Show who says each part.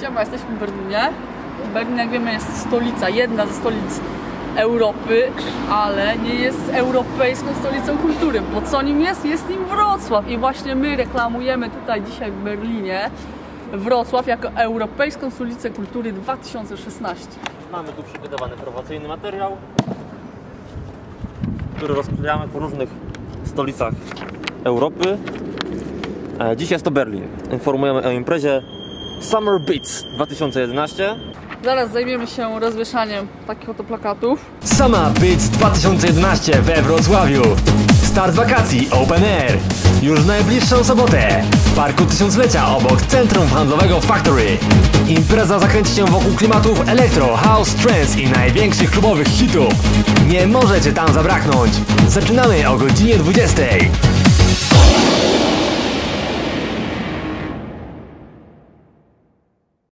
Speaker 1: Siema, jesteśmy w Berlinie. Berlin, jak wiemy, jest stolica, jedna ze stolic Europy, ale nie jest europejską stolicą kultury, bo co nim jest? Jest nim Wrocław i właśnie my reklamujemy tutaj dzisiaj w Berlinie Wrocław jako Europejską Stolicę Kultury 2016.
Speaker 2: Mamy tu przygotowany promocyjny materiał, który rozkładamy po różnych stolicach Europy. E, Dziś jest to Berlin. Informujemy o imprezie Summer Beats 2011.
Speaker 1: Zaraz zajmiemy się rozwieszaniem takich oto plakatów.
Speaker 3: Sama Beats 2011 we Wrocławiu. Start wakacji Open Air. Już w najbliższą sobotę. W Parku Tysiąclecia obok Centrum Handlowego Factory. Impreza zakręci się wokół klimatów elektro, house, trance i największych klubowych hitów. Nie możecie tam zabraknąć. Zaczynamy o godzinie 20.